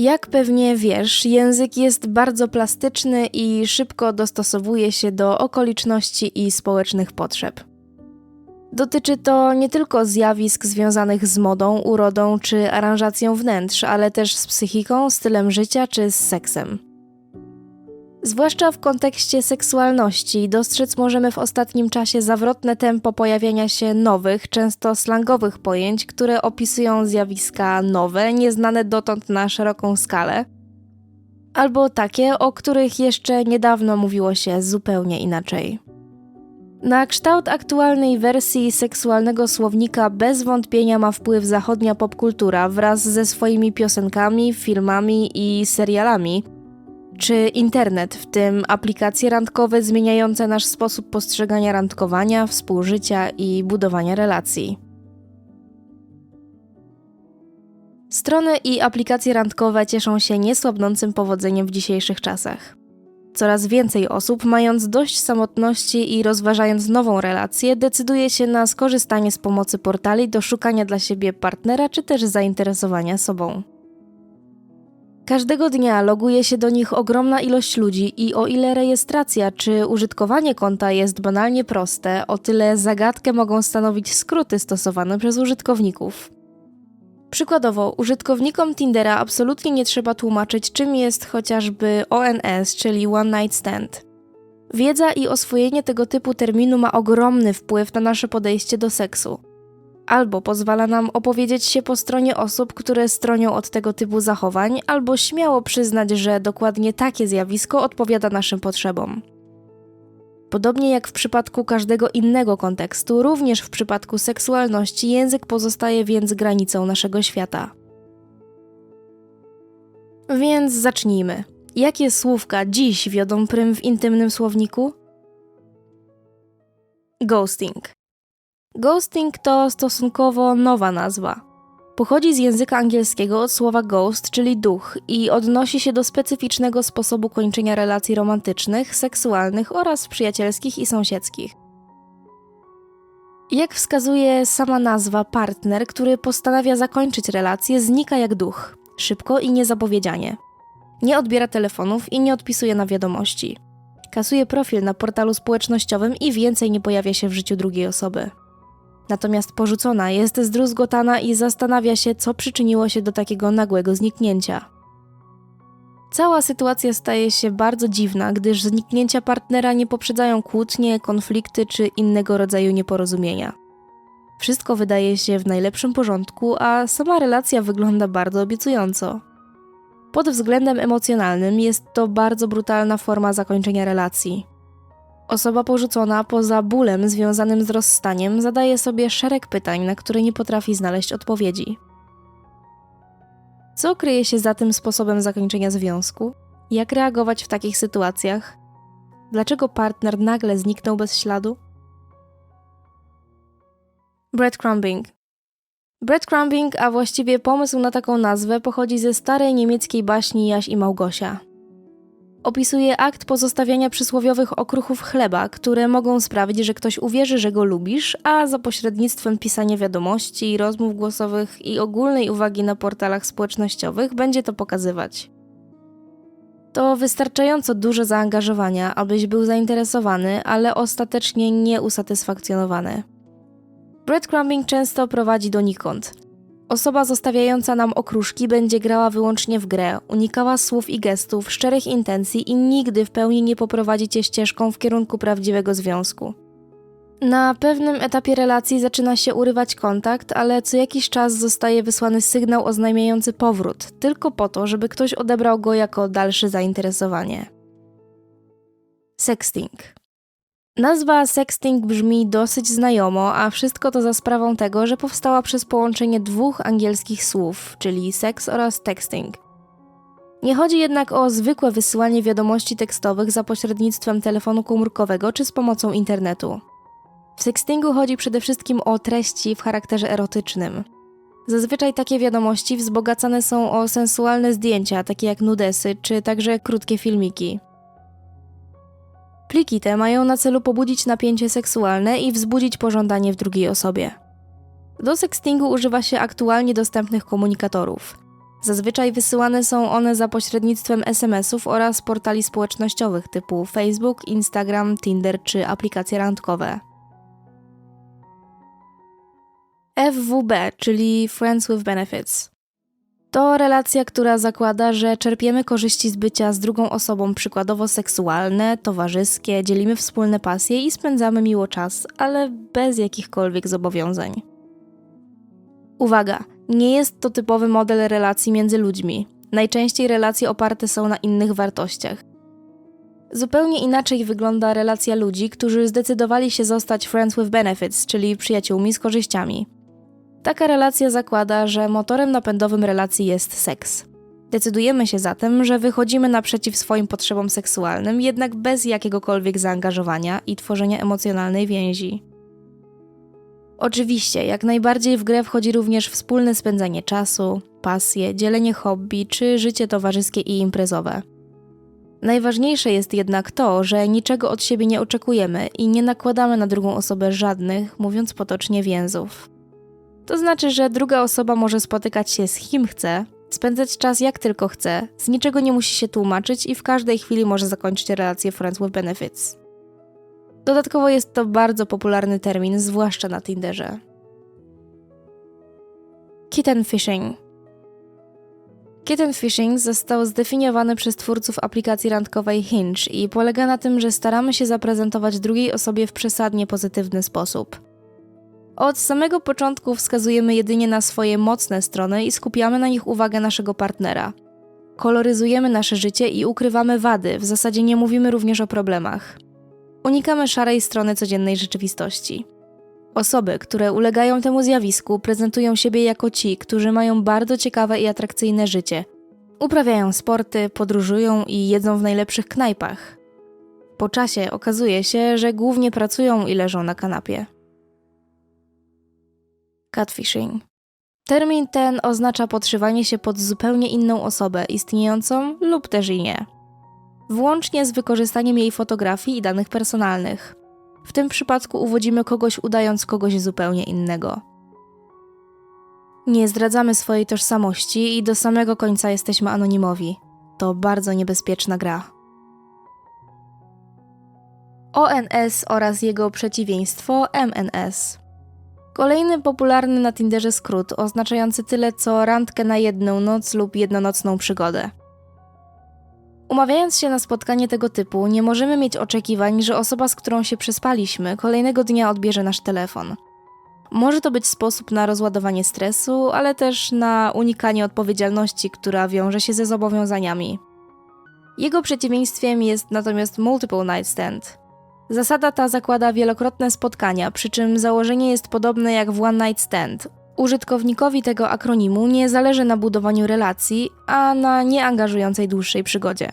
Jak pewnie wiesz, język jest bardzo plastyczny i szybko dostosowuje się do okoliczności i społecznych potrzeb. Dotyczy to nie tylko zjawisk związanych z modą, urodą czy aranżacją wnętrz, ale też z psychiką, stylem życia czy z seksem. Zwłaszcza w kontekście seksualności. Dostrzec możemy w ostatnim czasie zawrotne tempo pojawiania się nowych, często slangowych pojęć, które opisują zjawiska nowe, nieznane dotąd na szeroką skalę, albo takie, o których jeszcze niedawno mówiło się zupełnie inaczej. Na kształt aktualnej wersji seksualnego słownika bez wątpienia ma wpływ zachodnia popkultura wraz ze swoimi piosenkami, filmami i serialami, czy internet, w tym aplikacje randkowe zmieniające nasz sposób postrzegania randkowania, współżycia i budowania relacji. Strony i aplikacje randkowe cieszą się niesłabnącym powodzeniem w dzisiejszych czasach. Coraz więcej osób, mając dość samotności i rozważając nową relację, decyduje się na skorzystanie z pomocy portali do szukania dla siebie partnera czy też zainteresowania sobą. Każdego dnia loguje się do nich ogromna ilość ludzi i o ile rejestracja czy użytkowanie konta jest banalnie proste, o tyle zagadkę mogą stanowić skróty stosowane przez użytkowników. Przykładowo, użytkownikom Tindera absolutnie nie trzeba tłumaczyć, czym jest chociażby ONS, czyli One Night Stand. Wiedza i oswojenie tego typu terminu ma ogromny wpływ na nasze podejście do seksu. Albo pozwala nam opowiedzieć się po stronie osób, które stronią od tego typu zachowań, albo śmiało przyznać, że dokładnie takie zjawisko odpowiada naszym potrzebom. Podobnie jak w przypadku każdego innego kontekstu, również w przypadku seksualności język pozostaje więc granicą naszego świata. Więc zacznijmy. Jakie słówka dziś wiodą prym w intymnym słowniku? Ghosting. Ghosting to stosunkowo nowa nazwa. Pochodzi z języka angielskiego od słowa ghost, czyli duch, i odnosi się do specyficznego sposobu kończenia relacji romantycznych, seksualnych oraz przyjacielskich i sąsiedzkich. Jak wskazuje sama nazwa, partner, który postanawia zakończyć relację, znika jak duch, szybko i niezapowiedzianie. Nie odbiera telefonów i nie odpisuje na wiadomości. Kasuje profil na portalu społecznościowym i więcej nie pojawia się w życiu drugiej osoby. Natomiast porzucona jest zdruzgotana i zastanawia się, co przyczyniło się do takiego nagłego zniknięcia. Cała sytuacja staje się bardzo dziwna, gdyż zniknięcia partnera nie poprzedzają kłótnie, konflikty czy innego rodzaju nieporozumienia. Wszystko wydaje się w najlepszym porządku, a sama relacja wygląda bardzo obiecująco. Pod względem emocjonalnym jest to bardzo brutalna forma zakończenia relacji. Osoba porzucona, poza bólem związanym z rozstaniem, zadaje sobie szereg pytań, na które nie potrafi znaleźć odpowiedzi. Co kryje się za tym sposobem zakończenia związku? Jak reagować w takich sytuacjach? Dlaczego partner nagle zniknął bez śladu? Breadcrumbing. Breadcrumbing, a właściwie pomysł na taką nazwę, pochodzi ze starej niemieckiej baśni Jaś i Małgosia. Opisuje akt pozostawiania przysłowiowych okruchów chleba, które mogą sprawić, że ktoś uwierzy, że go lubisz, a za pośrednictwem pisania wiadomości, rozmów głosowych i ogólnej uwagi na portalach społecznościowych będzie to pokazywać. To wystarczająco dużo zaangażowania, abyś był zainteresowany, ale ostatecznie nieusatysfakcjonowany. Breadcrumbing często prowadzi donikąd. Osoba zostawiająca nam okruszki będzie grała wyłącznie w grę, unikała słów i gestów, szczerych intencji i nigdy w pełni nie poprowadzi cię ścieżką w kierunku prawdziwego związku. Na pewnym etapie relacji zaczyna się urywać kontakt, ale co jakiś czas zostaje wysłany sygnał oznajmiający powrót, tylko po to, żeby ktoś odebrał go jako dalsze zainteresowanie. Sexting. Nazwa sexting brzmi dosyć znajomo, a wszystko to za sprawą tego, że powstała przez połączenie dwóch angielskich słów, czyli seks oraz texting. Nie chodzi jednak o zwykłe wysyłanie wiadomości tekstowych za pośrednictwem telefonu komórkowego czy z pomocą internetu. W sextingu chodzi przede wszystkim o treści w charakterze erotycznym. Zazwyczaj takie wiadomości wzbogacane są o sensualne zdjęcia, takie jak nudesy, czy także krótkie filmiki. Pliki te mają na celu pobudzić napięcie seksualne i wzbudzić pożądanie w drugiej osobie. Do sextingu używa się aktualnie dostępnych komunikatorów. Zazwyczaj wysyłane są one za pośrednictwem SMS-ów oraz portali społecznościowych typu Facebook, Instagram, Tinder czy aplikacje randkowe. FWB, czyli Friends with Benefits. To relacja, która zakłada, że czerpiemy korzyści z bycia z drugą osobą, przykładowo seksualne, towarzyskie, dzielimy wspólne pasje i spędzamy miło czas, ale bez jakichkolwiek zobowiązań. Uwaga, nie jest to typowy model relacji między ludźmi. Najczęściej relacje oparte są na innych wartościach. Zupełnie inaczej wygląda relacja ludzi, którzy zdecydowali się zostać friends with benefits, czyli przyjaciółmi z korzyściami. Taka relacja zakłada, że motorem napędowym relacji jest seks. Decydujemy się zatem, że wychodzimy naprzeciw swoim potrzebom seksualnym, jednak bez jakiegokolwiek zaangażowania i tworzenia emocjonalnej więzi. Oczywiście, jak najbardziej w grę wchodzi również wspólne spędzanie czasu, pasje, dzielenie hobby czy życie towarzyskie i imprezowe. Najważniejsze jest jednak to, że niczego od siebie nie oczekujemy i nie nakładamy na drugą osobę żadnych, mówiąc potocznie, więzów. To znaczy, że druga osoba może spotykać się z kim chce, spędzać czas jak tylko chce, z niczego nie musi się tłumaczyć i w każdej chwili może zakończyć relację Friends with Benefits. Dodatkowo jest to bardzo popularny termin, zwłaszcza na Tinderze. Kitten Fishing Kitten Fishing został zdefiniowany przez twórców aplikacji randkowej Hinge i polega na tym, że staramy się zaprezentować drugiej osobie w przesadnie pozytywny sposób. Od samego początku wskazujemy jedynie na swoje mocne strony i skupiamy na nich uwagę naszego partnera. Koloryzujemy nasze życie i ukrywamy wady, w zasadzie nie mówimy również o problemach. Unikamy szarej strony codziennej rzeczywistości. Osoby, które ulegają temu zjawisku, prezentują siebie jako ci, którzy mają bardzo ciekawe i atrakcyjne życie. Uprawiają sporty, podróżują i jedzą w najlepszych knajpach. Po czasie okazuje się, że głównie pracują i leżą na kanapie. Catfishing. Termin ten oznacza podszywanie się pod zupełnie inną osobę, istniejącą lub też i nie. Włącznie z wykorzystaniem jej fotografii i danych personalnych. W tym przypadku uwodzimy kogoś udając kogoś zupełnie innego. Nie zdradzamy swojej tożsamości i do samego końca jesteśmy anonimowi. To bardzo niebezpieczna gra. ONS oraz jego przeciwieństwo MNS. Kolejny popularny na Tinderze skrót oznaczający tyle co randkę na jedną noc lub jednonocną przygodę. Umawiając się na spotkanie tego typu, nie możemy mieć oczekiwań, że osoba, z którą się przespaliśmy, kolejnego dnia odbierze nasz telefon. Może to być sposób na rozładowanie stresu, ale też na unikanie odpowiedzialności, która wiąże się ze zobowiązaniami. Jego przeciwieństwem jest natomiast multiple night stand. Zasada ta zakłada wielokrotne spotkania, przy czym założenie jest podobne jak w one night stand. Użytkownikowi tego akronimu nie zależy na budowaniu relacji, a na nieangażującej dłuższej przygodzie.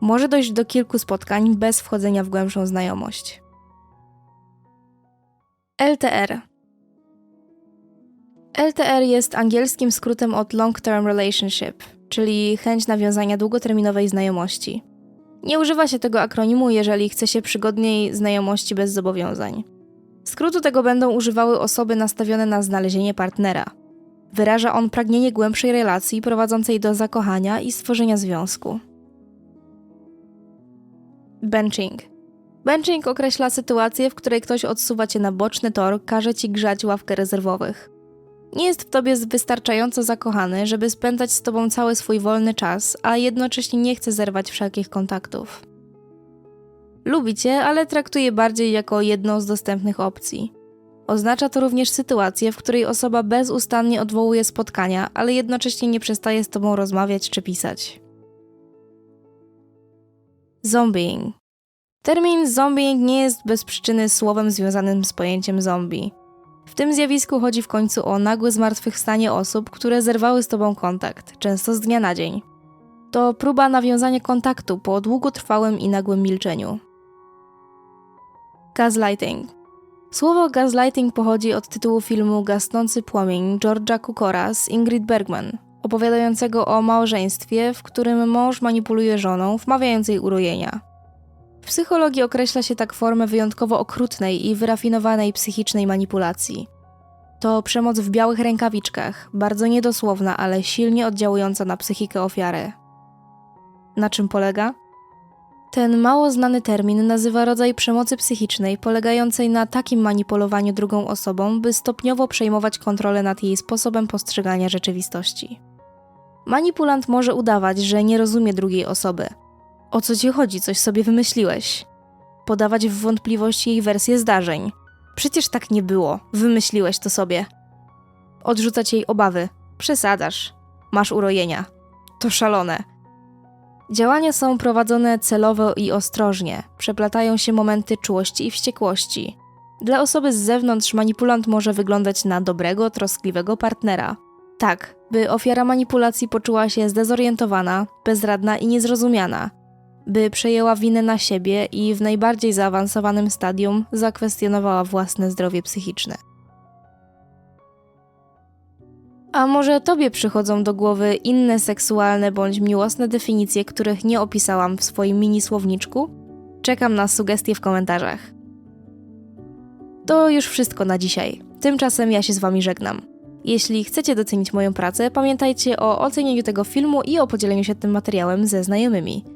Może dojść do kilku spotkań bez wchodzenia w głębszą znajomość. LTR LTR jest angielskim skrótem od Long Term Relationship, czyli chęć nawiązania długoterminowej znajomości. Nie używa się tego akronimu, jeżeli chce się przygodniej znajomości bez zobowiązań. Skrótu tego będą używały osoby nastawione na znalezienie partnera. Wyraża on pragnienie głębszej relacji prowadzącej do zakochania i stworzenia związku. Benching. Benching określa sytuację, w której ktoś odsuwa cię na boczny tor, każe ci grzać ławkę rezerwowych. Nie jest w tobie wystarczająco zakochany, żeby spędzać z tobą cały swój wolny czas, a jednocześnie nie chce zerwać wszelkich kontaktów. Lubi cię, ale traktuje bardziej jako jedną z dostępnych opcji. Oznacza to również sytuację, w której osoba bezustannie odwołuje spotkania, ale jednocześnie nie przestaje z tobą rozmawiać czy pisać. Zombieing. Termin zombieing nie jest bez przyczyny słowem związanym z pojęciem zombie. W tym zjawisku chodzi w końcu o nagłe zmartwychwstanie osób, które zerwały z tobą kontakt, często z dnia na dzień. To próba nawiązania kontaktu po długotrwałym i nagłym milczeniu. Gaslighting. Słowo gaslighting pochodzi od tytułu filmu Gasnący płomień George'a Cukora z Ingrid Bergman, opowiadającego o małżeństwie, w którym mąż manipuluje żoną, wmawiając jej urojenia. Psychologii określa się tak formę wyjątkowo okrutnej i wyrafinowanej psychicznej manipulacji. To przemoc w białych rękawiczkach, bardzo niedosłowna, ale silnie oddziałująca na psychikę ofiary. Na czym polega? Ten mało znany termin nazywa rodzaj przemocy psychicznej polegającej na takim manipulowaniu drugą osobą, by stopniowo przejmować kontrolę nad jej sposobem postrzegania rzeczywistości. Manipulant może udawać, że nie rozumie drugiej osoby. O co ci chodzi, coś sobie wymyśliłeś? Podawać w wątpliwość jej wersję zdarzeń. Przecież tak nie było, wymyśliłeś to sobie. Odrzucać jej obawy. Przesadzasz. Masz urojenia. To szalone. Działania są prowadzone celowo i ostrożnie, przeplatają się momenty czułości i wściekłości. Dla osoby z zewnątrz manipulant może wyglądać na dobrego, troskliwego partnera. Tak, by ofiara manipulacji poczuła się zdezorientowana, bezradna i niezrozumiana, by przejęła winę na siebie i w najbardziej zaawansowanym stadium zakwestionowała własne zdrowie psychiczne. A może tobie przychodzą do głowy inne seksualne bądź miłosne definicje, których nie opisałam w swoim mini słowniczku? Czekam na sugestie w komentarzach. To już wszystko na dzisiaj. Tymczasem ja się z wami żegnam. Jeśli chcecie docenić moją pracę, pamiętajcie o ocenieniu tego filmu i o podzieleniu się tym materiałem ze znajomymi.